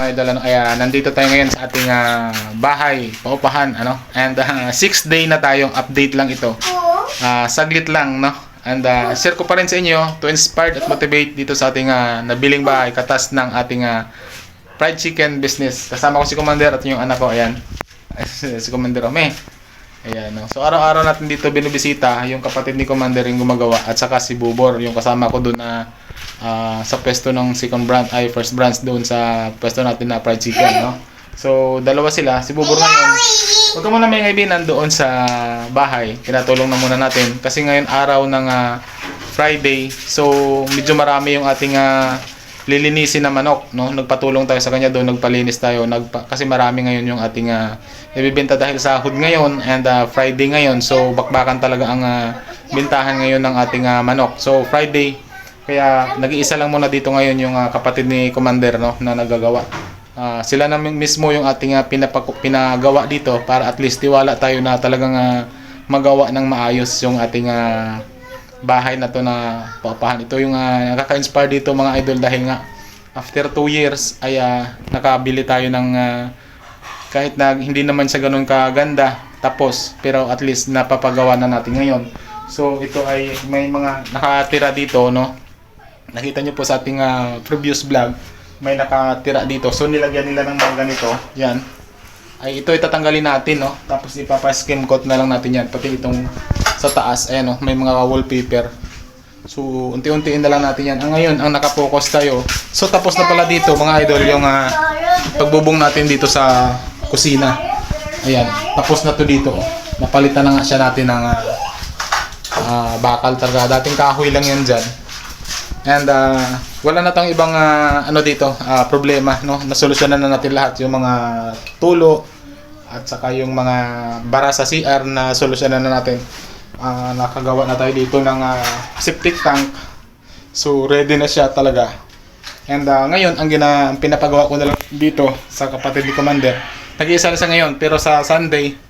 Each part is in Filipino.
Mga idol, ano, kaya nandito tayo ngayon sa ating ah, bahay, paupahan, ano? And ah, sixth day na tayong update lang ito. Ah, saglit lang, no? And ah, share ko pa rin sa inyo to inspire at motivate dito sa ating ah, nabiling bahay, katas ng ating ah, fried chicken business. Kasama ko si Commander at yung anak ko, ayan. si Commander Ome. Ayan, no? So araw-araw natin dito binibisita yung kapatid ni Commander yung gumagawa at saka si Bubor, yung kasama ko doon na ah, sa pwesto ng second branch ay first branch doon sa pwesto natin na fried chicken, no? So dalawa sila, si Bubor ngayon. Huwag ka muna may kaibigan doon sa bahay. Tinatulong na muna natin kasi ngayon araw ng ah, Friday. So medyo marami yung ating ah, lilinisin na manok, no? Nagpatulong tayo sa kanya doon, nagpalinis tayo, nagpa, kasi marami ngayon yung ating ah, ibibenta dahil sahod ngayon and ah, Friday ngayon. So bakbakan talaga ang ah, bintahan ngayon ng ating ah, manok. So Friday kaya nag-iisa lang muna dito ngayon yung ah, kapatid ni Commander no na nagagawa. Ah, sila na mismo yung ating ah, pinapaku- pinagawa dito para at least tiwala tayo na talagang ah, magawa ng maayos yung ating ah, bahay na to na paupahan. Ito yung uh, nakaka-inspire dito mga idol dahil nga after 2 years ay ah, nakabili tayo ng ah, kahit na hindi naman siya ganun kaganda tapos pero at least napapagawa na natin ngayon. So ito ay may mga nakatira dito no. Nakita niyo po sa ating ah, previous vlog may nakatira dito. So nilagyan nila ng mga ganito. Yan. Ay ito itatanggalin natin no. Tapos ipapa-skim coat na lang natin yan pati itong sa taas ayan no, may mga wallpaper. So unti-untiin na lang natin yan. Ang ngayon ang nakapokus tayo. So tapos na pala dito mga idol yung ah, pagbubong natin dito sa kusina. Ayan, tapos na to dito. oh. Napalitan na nga siya natin ng ah, ah, bakal talaga. Dating kahoy lang yan dyan. And ah, wala na tayong ibang ah, ano dito, ah, problema, no? Nasolusyonan na natin lahat yung mga tulo at saka yung mga bara sa CR na solusyonan na natin. Ah, nakagawa na tayo dito ng ah, septic tank. So ready na siya talaga. And ah, ngayon, ang, gina, ang pinapagawa ko na lang dito sa kapatid ni Commander, nag-iisa na siya ngayon, pero sa Sunday,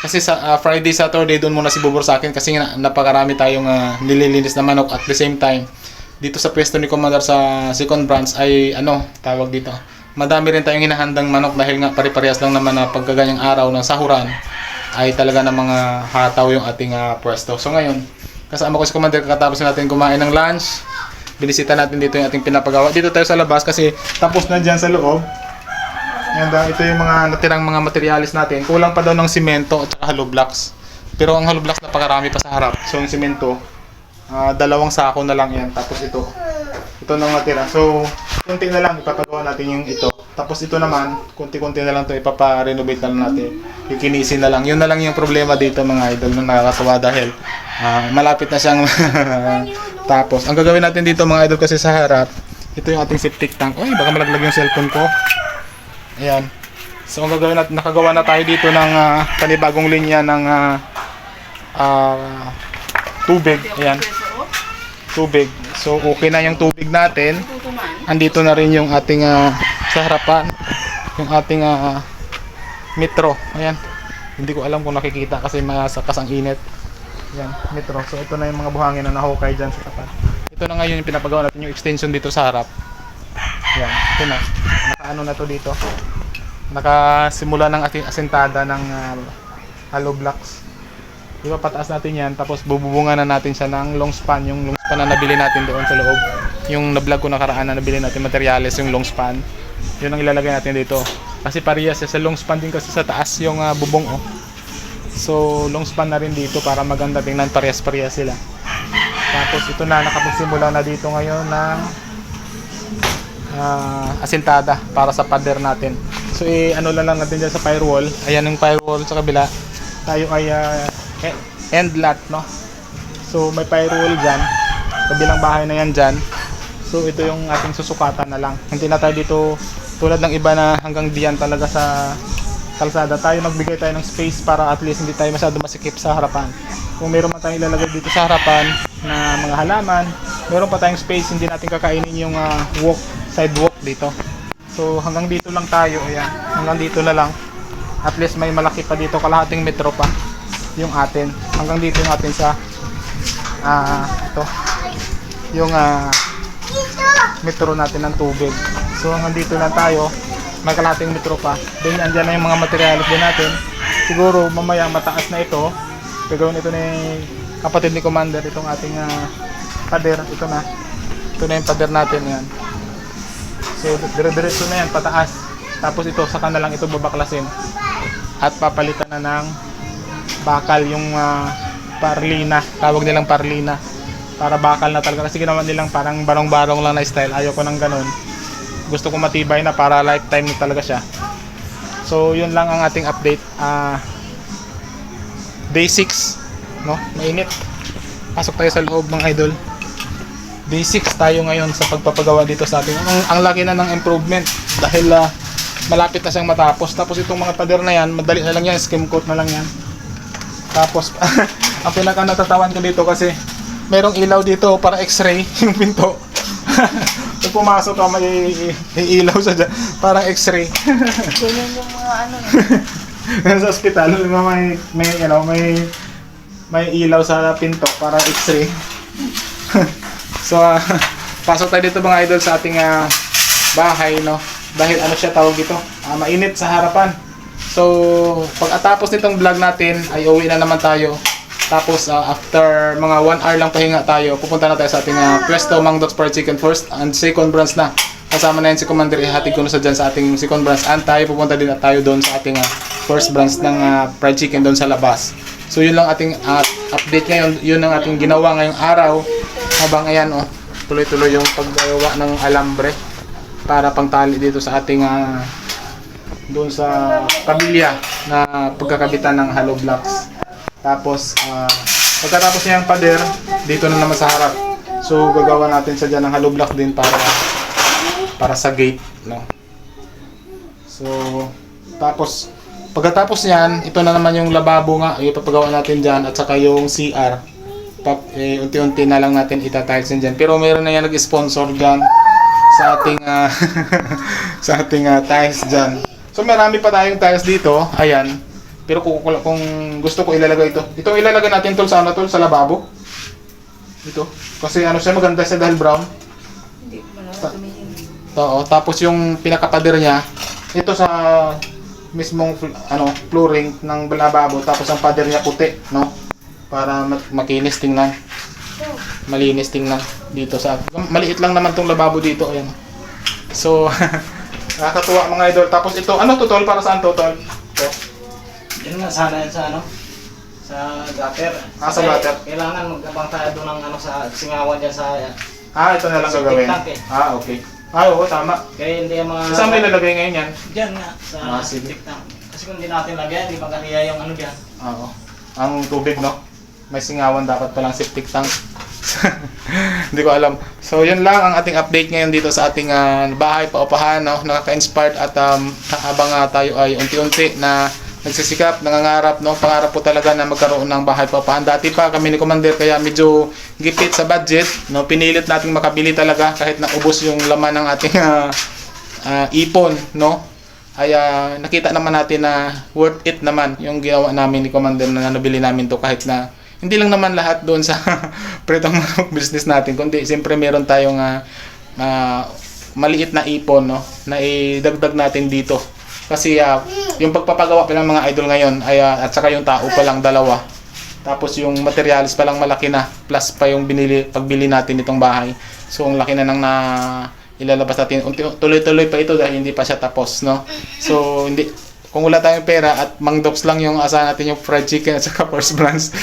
kasi sa ah, Friday, Saturday, doon muna si Bubor sa akin kasi nga napakarami tayong ah, nililinis na manok at the same time, dito sa pwesto ni Commander sa second branch ay ano, tawag dito, madami rin tayong hinahandang manok dahil nga pare-parehas lang naman na pagkaganyang araw ng sahuran ay talaga ng mga hataw yung ating ah, pwesto. So ngayon, kasama ko si Commander kakatapos natin kumain ng lunch, binisita natin dito yung ating pinapagawa. Dito tayo sa labas kasi tapos na dyan sa loob. And uh, ito yung mga natirang mga materialis natin. Kulang pa daw ng simento at hollow blocks. Pero ang hollow blocks napakarami pa sa harap. So yung simento, ah, dalawang sako na lang yan. Tapos ito, ito nang natira. So, kunti na lang ipapagawa natin yung ito. Tapos ito naman, kunti-kunti na lang to ipapa-renovate na lang natin. Ikinisin na lang. Yun na lang yung problema dito mga idol na nakakatawa dahil ah, malapit na siyang tapos. Ang gagawin natin dito mga idol kasi sa harap, ito yung ating septic tank. Uy, baka malaglag yung cellphone ko. Ayan. So ang gagawin natin, nakagawa na tayo dito ng ah, panibagong linya ng ah, ah, tubig. Ayan, tubig. So okay na yung tubig natin. Andito na rin yung ating ah, sa harapan, yung ating ah, metro. Ayan. Hindi ko alam kung nakikita kasi masakas ang init. Ayan, metro. So ito na yung mga buhangin na nahukay dyan sa tapat. Ito na ngayon yung pinapagawa natin yung extension dito sa harap. Ayan, ito na. Nakaano na to dito. Nakasimula ng ating asentada ng ah, hollow blocks. Di pataas natin yan, tapos bububungan na natin siya ng long span, yung long span na nabili natin doon sa loob. Yung na-vlog ko nakaraan na nabili natin materials, yung long span. Yun ang ilalagay natin dito. Kasi parehas sa long span din kasi sa taas yung ah, bubong oh. So long span na rin dito para maganda tingnan parehas-parehas sila. Tapos ito na nakapagsimula na dito ngayon ng ah, asintada para sa pader natin. So eh, ano lang lang natin dyan sa firewall. Ayan yung firewall sa kabila. Tayo ay e- end lot, no? So may firewall dyan. Kabilang bahay na yan dyan. So ito yung ating susukatan na lang. Hindi na tayo dito tulad ng iba na hanggang diyan talaga sa kalsada. Tayo magbigay tayo ng space para at least hindi tayo masyado masikip sa harapan. Kung meron man tayong ilalagay dito sa harapan na mga halaman, meron pa tayong space, hindi natin kakainin yung ah, walk, sidewalk dito. So hanggang dito lang tayo, ayan. Hanggang dito na lang. At least may malaki pa dito, kalahating metro pa yung atin. Hanggang dito yung atin sa ah ito. Yung ah metro natin ng tubig. So hanggang dito lang tayo. may kalating metro pa. Then andyan na yung mga materialis din natin. Siguro mamaya mataas na ito. Gagawin ito ni kapatid ni Commander itong ating ah, pader. Ito na. Ito na yung pader natin yan. So dire-diretso na yan pataas. Tapos ito saka na lang ito babaklasin. At papalitan na ng bakal yung ah, parlina. Tawag nilang parlina. Para bakal na talaga. Kasi ginawa nilang parang barong-barong lang na style. Ayoko ng ganun. Gusto ko matibay na para lifetime na talaga siya. So, yun lang ang ating update. Ah, day 6. No? Mainit. Pasok tayo sa loob mga idol. Day 6 tayo ngayon sa pagpapagawa dito sa ating. Ang, ang laki na ng improvement dahil ah, malapit na siyang matapos. Tapos itong mga pader na yan, madali na lang yan, skim coat na lang yan. Tapos, ang pinaka natatawan ko dito kasi merong ilaw dito para x-ray yung pinto. Pag pumasok ka, may, may ilaw sa dyan. Parang x-ray. Ganyan yung mga ano sa ospital, may, may, may, you know, may, may ilaw sa pinto para x-ray. so, ah, pasok tayo dito mga idol sa ating ah, bahay, no? Dahil ano siya tawag dito? Ah, mainit sa harapan. So, pag atapos nitong vlog natin, ay uwi na naman tayo. Tapos, ah, after mga 1 hour lang pahinga tayo, pupunta na tayo sa ating ah, Presto Mang Fried Chicken first and second branch na. Kasama na yun si Commander, ihatid ko na sa dyan sa ating second branch. And tayo, pupunta din at tayo doon sa ating ah, first branch ng ah, fried chicken doon sa labas. So, yun lang ating ah, update ngayon. Yun ang ating ginawa ngayong araw. Habang ayan, oh, tuloy-tuloy yung paggawa ng alambre para pangtali dito sa ating ah, doon sa pamilya na pagkakabitan ng hollow blocks. Tapos, ah, pagkatapos niya ang pader, dito na naman sa harap. So, gagawa natin sa dyan ng hollow block din para para sa gate, no? So, tapos, pagkatapos niyan, ito na naman yung lababo nga, ipapagawa natin dyan, at saka yung CR. Pap, eh, unti-unti na lang natin itatiles yan dyan. Pero meron na yan nag-sponsor dyan sa ating ah, sa ating ah, tiles dyan. So marami pa tayong tiles dito. Ayan. Pero kung, kung, gusto ko ilalagay ito. Ito ilalagay natin tol sa ano tol sa lababo. Ito. Kasi ano siya maganda siya dahil brown. Hindi Ta-. Oo. Tapos yung pinakapader niya ito sa mismong fl- ano flooring ng lababo tapos ang pader niya puti, no? Para mak- makinis tingnan. Malinis tingnan dito sa maliit lang naman tong lababo dito ayan. So nakakatuwa mga idol. Tapos ito ano to tol para saan to tol? Ito. Yun nga sana yun sa ano sa gutter. Ah, sa gutter. Kailangan magkabang tayo doon ng ano sa singawan dyan sa Ah, ito na lang Sa gagawin. Eh. Ah, okay. Ah, oo, tama. kaya hindi yung mga Saan mo ilalagay ngayon yan? Diyan nga sa Ah, sige. TikTok. Kasi kung hindi natin lagyan, hindi magkakaya yung ano diyan. Oo. Ang tubig, no? May singawan dapat palang septic tank. Hindi ko alam. So, yun lang ang ating update ngayon dito sa ating ah, bahay paupahan, no? Nakaka-inspired at um, habang ah, tayo ay unti-unti na nagsisikap, nangangarap, no? Pangarap po talaga na magkaroon ng bahay paupahan. Dati pa kami ni Commander kaya medyo gipit sa budget, no? Pinilit nating makabili talaga kahit naubos yung laman ng ating ah, ah, ipon, no? ay ah, nakita naman natin na worth it naman yung ginawa namin ni Commander na nabili namin to kahit na hindi lang naman lahat doon sa pretong manok business natin kundi siyempre meron tayong ah, ah, maliit na ipon no na idagdag natin dito. Kasi ah, yung pagpapagawa pa ng mga idol ngayon ay ah, at saka yung tao pa lang dalawa. Tapos yung materials pa lang malaki na plus pa yung binili pagbili natin itong bahay. So ang laki na nang na ilalabas natin. Tuloy-tuloy pa ito dahil hindi pa siya tapos no? So hindi kung wala tayong pera at mangdoks lang yung asahan natin yung fried chicken at saka first brands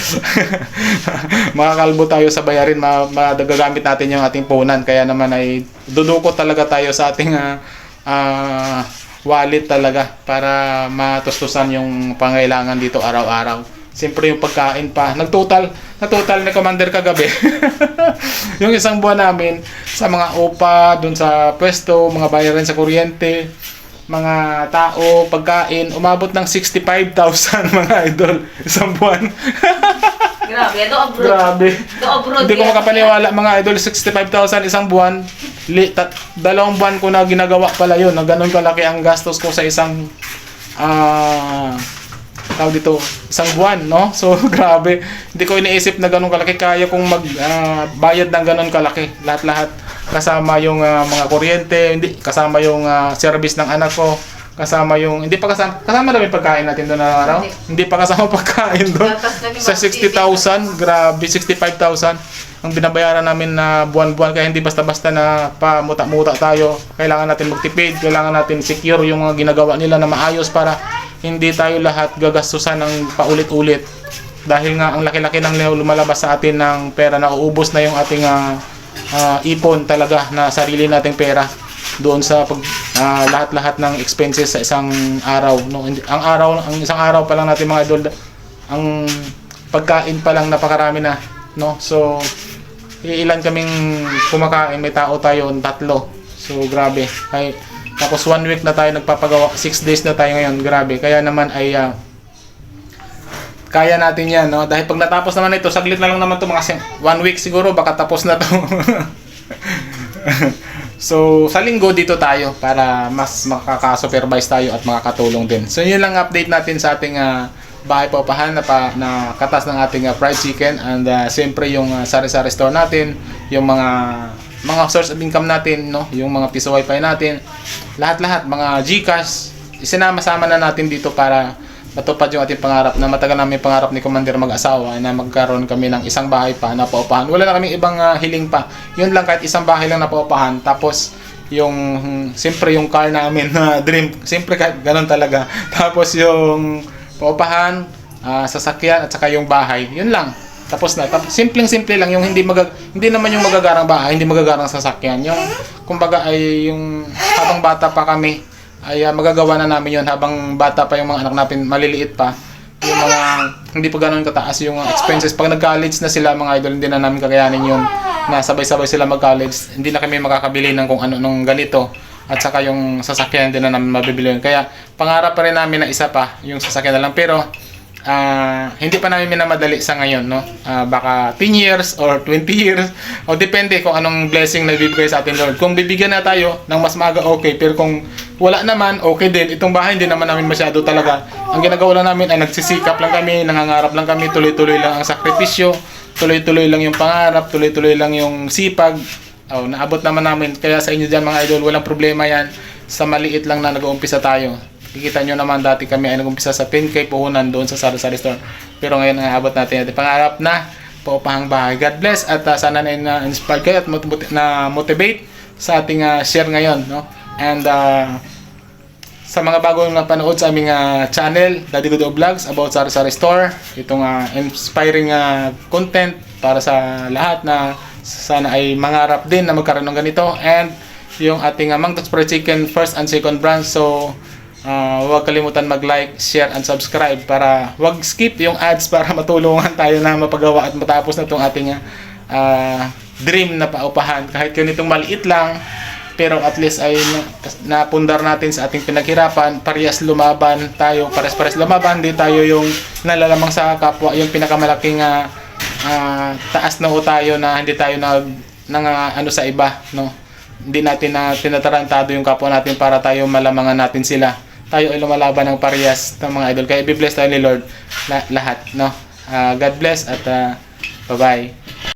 makakalbo tayo sa bayarin ma madagagamit natin yung ating punan kaya naman ay dudukot talaga tayo sa ating ah, ah, wallet talaga para matustusan yung pangailangan dito araw-araw Siyempre yung pagkain pa. Nagtotal, nagtotal ni Commander kagabi. yung isang buwan namin sa mga upa, dun sa pwesto, mga bayaran sa kuryente, mga tao, pagkain, umabot ng 65,000 mga idol isang buwan. Grabe, ito abroad. Grabe. Ito abroad. Hindi ko makapaniwala mga idol 65,000 isang buwan. Li, tat, dalawang buwan ko na ginagawa pala yun. Na ganun kalaki ang gastos ko sa isang ah tawag dito, isang buwan, no? So, grabe. Hindi ko iniisip na ganun kalaki. Kaya kong mag ah, bayad ng ganun kalaki. Lahat-lahat. Kasama yung ah, mga kuryente, hindi, kasama yung ah, service ng anak ko. kasama yung hindi pa kasama kasama ba yung pagkain natin doon na araw? Hindi. Hindi pa kasama pagkain doon. Lang Sa mga 60,000, grabe 65,000 ang binabayaran namin na buwan-buwan kaya hindi basta-basta na pamuta-muta tayo. Kailangan natin magtipid, kailangan natin secure yung mga ginagawa nila na maayos para hindi tayo lahat gagastusan ng paulit-ulit. Dahil nga ang laki-laki ng lumalabas sa atin ng pera na uubos na yung ating ah, ah, ipon talaga na sarili nating pera doon sa pag ah, lahat-lahat ng expenses sa isang araw no? Ang araw ang isang araw pa lang natin mga idol ang pagkain pa lang napakarami na no? So ilan kaming kumakain may tao tayo tatlo. So grabe. Ay tapos one week na tayo nagpapagawa six days na tayo ngayon grabe. Kaya naman ay ah, kaya natin yan no dahil pag natapos naman ito saglit na lang naman to mga one week siguro baka tapos na to So, sa linggo dito tayo para mas makaka-supervise tayo at makakatulong din. So, yun lang update natin sa ating ah, bahay paupahan na, pa, na katas ng ating ah, fried chicken and uh, siyempre yung ah, sari-sari store natin, yung mga mga source of income natin, no? yung mga piso wifi natin, lahat-lahat, mga Gcash, isinama-sama na natin dito para matupad yung ating pangarap na matagal namin pangarap ni Commander mag-asawa na magkaroon kami ng isang bahay pa na paupahan. Wala na kaming ibang ah, hiling pa. Yun lang kahit isang bahay lang na paupahan. Tapos yung siyempre yung car namin na dream, siyempre kahit ganun talaga. Tapos yung paupahan, ah, sasakyan at saka yung bahay. Yun lang. Tapos na. Tapos simpleng-simple lang yung hindi magag hindi naman yung magagarang bahay, hindi magagarang sasakyan. Yung kumbaga ay yung habang bata pa kami ay ah, magagawa na namin yon habang bata pa yung mga anak natin, maliliit pa. Yung mga hindi pa ganoon kataas yung expenses. Pag nag-college na sila mga idol, hindi na namin kakayanin yun na sabay-sabay sila mag-college. Hindi na kami makakabili ng kung ano nung ganito. At saka yung sasakyan din na namin mabibili yun. Kaya pangarap pa rin namin na isa pa yung sasakyan na lang. Pero ah hindi pa namin minamadali sa ngayon, no? Ah, baka 10 years or 20 years o depende kung anong blessing na bibigay sa atin Lord. Kung bibigyan na tayo ng mas maaga, okay. Pero kung wala naman, okay din. Itong bahay hindi naman namin masyado talaga. Ang ginagawa lang namin ay nagsisikap lang kami, nangangarap lang kami, tuloy-tuloy lang ang sakripisyo, tuloy-tuloy lang yung pangarap, tuloy-tuloy lang yung sipag. Oh, naabot naman namin. Kaya sa inyo dyan mga idol, walang problema yan. Sa maliit lang na nag-uumpisa tayo. Kikita nyo naman dati kami ay nag-umpisa sa 10k puhunan doon sa Sari-Sari Store. Pero ngayon naabot natin natin pangarap na paupahang bahay. God bless at uh, sana na na-inspire kayo at mot- na motivate sa ating uh, share ngayon. No? And uh, sa mga bagong napanood sa aming uh, channel, Daddy Good Vlogs about Sari Sari Store, itong uh, inspiring uh, content para sa lahat na sana ay mangarap din na magkaroon ng ganito and yung ating uh, Mang Tots Chicken first and second branch so uh, huwag kalimutan mag-like, share and subscribe para wag skip yung ads para matulungan tayo na mapagawa at matapos na itong ating uh, uh, dream na paupahan kahit ganitong maliit lang pero at least ay na- napundar natin sa ating pinaghirapan, parehas lumaban tayo, pares-pares lumaban, di tayo yung nalalamang sa kapwa, yung pinakamalaking ah, ah, taas na tayo na hindi tayo nag nang ah, ano sa iba, no? Hindi natin na tinatarantado yung kapwa natin para tayo malamangan natin sila. Tayo ay lumalaban ng parehas ng mga idol. Kaya i-bless tayo ni Lord la- lahat, no? Ah, God bless at ah, bye-bye.